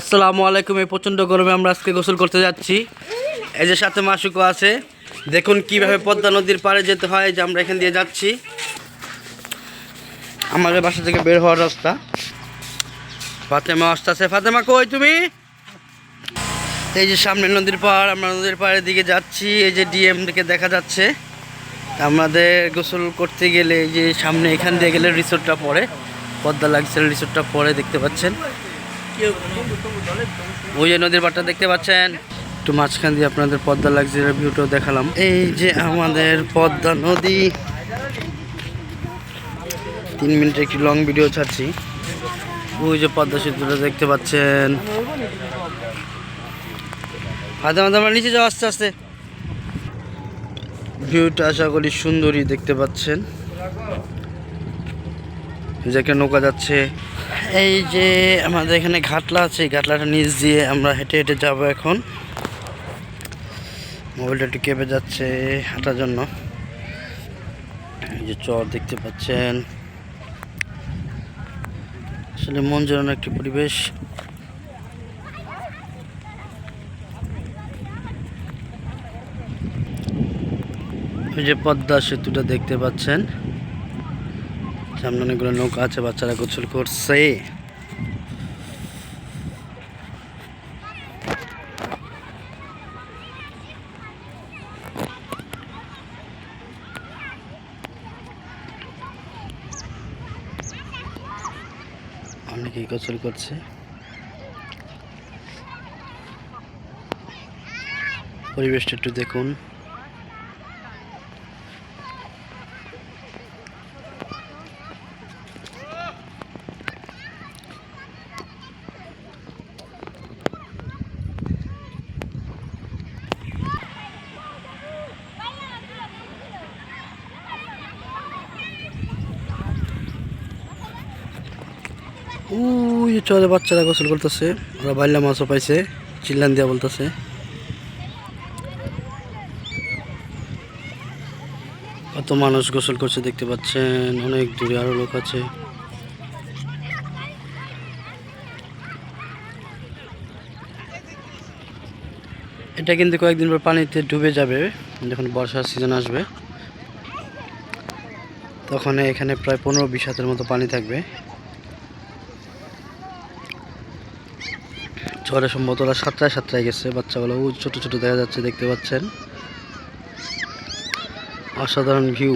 আসসালামু আলাইকুম, এই প্রচণ্ড গরমে আমরা আজকে গোসল করতে যাচ্ছি। এই যে সাথে মাসুকও আছে। দেখুন কীভাবে পদ্মা নদীর পাড়ে যেতে হয় যে আমরা এখান দিয়ে যাচ্ছি। আমাদের বাসা থেকে বের হওয়ার রাস্তা। ফাতেমা আসতেছে। ফাতেমা, কই তুমি? এই যে সামনে নদীর পাড়, আমরা নদীর পাড়ের দিকে যাচ্ছি। এই যে ডিএম থেকে দেখা যাচ্ছে। আমাদের গোসল করতে গেলে এই যে সামনে এখান দিয়ে গেলে রিসোর্টটা পড়ে। পদ্মা লাগছে রিসোর্টটা পড়ে, দেখতে পাচ্ছেন। ওই যে নদীর পাড়টা দেখতে পাচ্ছেন। একটু মাঝখান দিয়ে আপনাদের পদ্মা লাগজির ভিউটাও দেখালাম। এই যে আমাদের পদ্মা নদী। তিন মিনিটের একটি লং ভিডিও ছাড়ছি। ওই যে পদ্মা সেতুটা দেখতে পাচ্ছেন। হাতে মাঝে আমরা নিচে যাওয়া আস্তে আস্তে। ভিউটা আশা করি সুন্দরী দেখতে পাচ্ছেন। একটা নৌকা যাচ্ছে। এই যে আমাদের এখানে ঘাটলা আছে ঘাটলাটা নিচ দিয়ে আমরা হেঁটে হেঁটে যাব এখন। মোবাইলটা একটু কেঁপে যাচ্ছে হাঁটার জন্য। এই যে চর দেখতে পাচ্ছেন। আসলে মন জড়ানো একটি পরিবেশ। ওই যে পদ্মা সেতুটা দেখতে পাচ্ছেন। সামনে অনেকগুলো নৌকা আছে বাচ্চারা গোসল করছে। অনেকেই গোসল করছে। পরিবেশটা একটু দেখুন। ওই চলে বাচ্চারা গোসল করতেছে। ওরা বাইলা মাছও পাইছে, চিল্লান দিয়া বলতেছে। কত মানুষ গোসল করছে দেখতে পাচ্ছেন, অনেক দূরে আরও লোক আছে। এটা কিন্তু কয়েকদিন পর পানিতে ডুবে যাবে, যখন বর্ষার সিজন আসবে। তখন এখানে প্রায় পনেরো বিশ হাতের মতো পানি থাকবে। ঝড়ে সম্ভবত ওরা সাতটায় সাতটায় গেছে, বাচ্চাগুলো ও ছোট ছোট দেখা যাচ্ছে, দেখতে পাচ্ছেন। অসাধারণ ভিউ